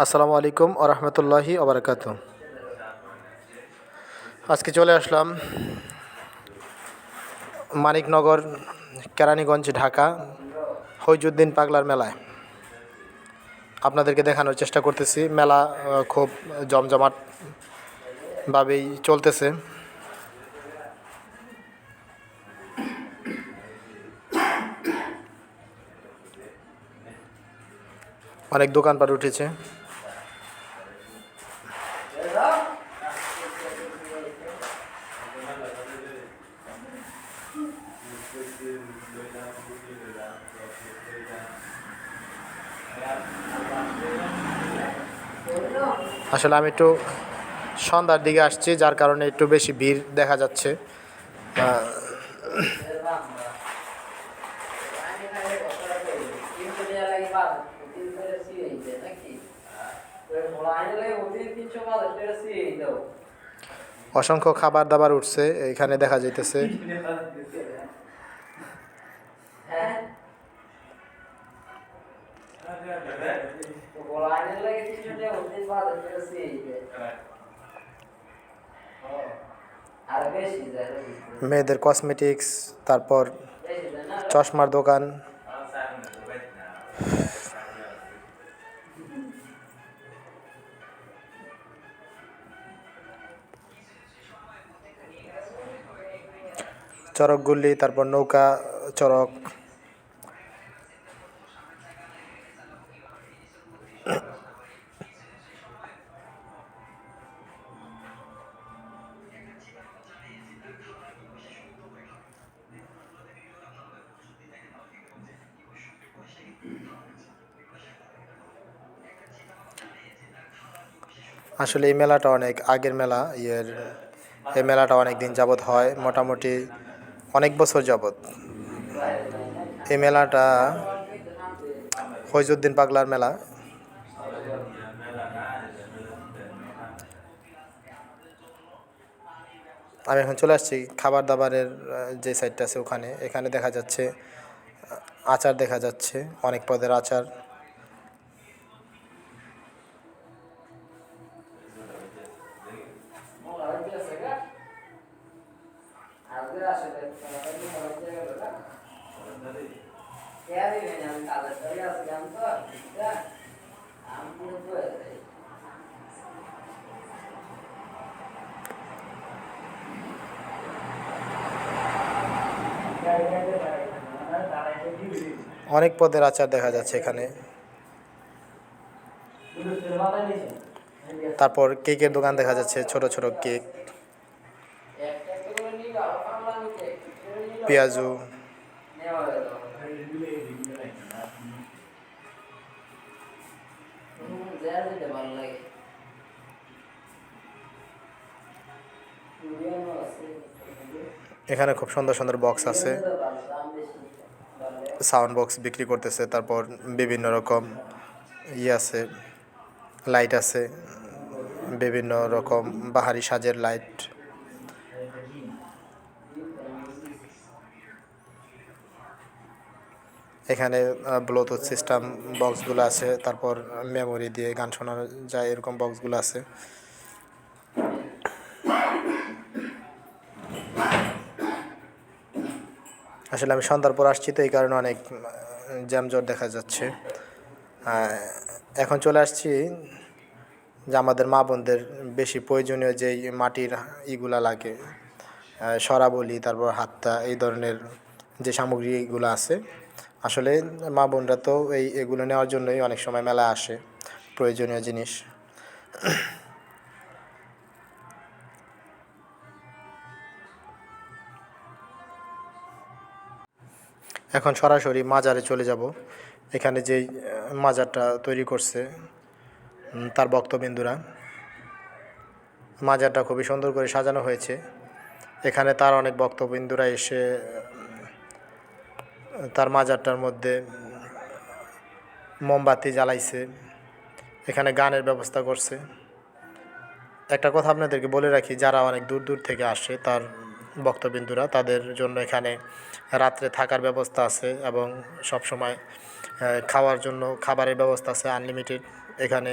আসসালামু আলাইকুম আরহামতুল্লাহি আবরকাত আজকে চলে আসলাম মানিকনগর, কেরানীগঞ্জ, ঢাকা হইজুদ্দিন পাগলার মেলায়। আপনাদেরকে দেখানোর চেষ্টা করতেছি। মেলা খুব জমজমাটভাবেই চলতেছে। অনেক দোকানপাট উঠেছে। আসলে আমি একটু সন্ধ্যার দিকে আসছি, যার কারণে একটু বেশি ভিড় দেখা যাচ্ছে। অসংখ্য খাবার দাবার উঠছে, এখানে দেখা যাইতেছে। মেয়েদের কসমেটিক্স তারপর বেশি যায় না। চশমার দোকান। চরকগুলি তারপর নৌকা চরক। আসলে এই মেলাটা অনেক আগের মেলা, ইয়ের, এই মেলাটা অনেক দিন যাবৎ হয়, মোটামুটি অনেক বছর যাবৎ। এই মেলাটা ফৈজুদ্দিন পাগলার মেলা। আমি এখন চলে আসছি খাবার দাবারের যে সাইডটা আছে ওখানে। এখানে দেখা যাচ্ছে, আচার দেখা যাচ্ছে, অনেক পদের আচার। অনেক পদের আচার দেখা যাচ্ছে এখানে। তারপর কেকের দোকান দেখা যাচ্ছে, ছোট ছোট কেক। পেঁয়াজু। এখানে খুব সুন্দর সুন্দর বক্স আছে। সাউন্ড বক্স বিক্রি করতেছে, তারপর বিভিন্ন রকম ইয়ে আছে লাইট আছে, বিভিন্ন রকম বাহারি সাজের লাইট এখানে ব্লুটুথ সিস্টেম বক্সগুলো আছে, তারপর মেমোরি দিয়ে গান শোনানো যায়, এরকম বক্সগুলো আছে। আসলে আমি সন্ধ্যার পর আসছি, তো এই কারণে অনেক জ্যামজট দেখা যাচ্ছে। এখন চলে আসছি যে আমাদের মা বোনদের বেশি প্রয়োজনীয় যেই মাটির ইগুলা লাগে সরাবলি, তারপর হাত্তা এই ধরনের যে সামগ্রীগুলো আছে। আসলে মা বোনরা তো এই এগুলো নেওয়ার জন্যই অনেক সময় মেলা আসে, প্রয়োজনীয় জিনিস। এখন সরাসরি মাজারে চলে যাব। এখানে আহ, মাজারটা তৈরি করছে তার বক্তবিন্দুরা মাজারটা খুবই সুন্দর করে সাজানো হয়েছে। এখানে তার অনেক বক্তবিন্দুরা এসে তার মাজারটার মধ্যে মোমবাতি জ্বালাইছে। এখানে গানের ব্যবস্থা করছে। একটা কথা আপনাদেরকে বলে রাখি যারা অনেক দূর দূর থেকে আসে তার বক্তবিন্দুরা তাদের জন্য এখানে রাত্রে থাকার ব্যবস্থা আছে এবং সব সময় খাওয়ার জন্য খাবারের ব্যবস্থা আছে আনলিমিটেড এখানে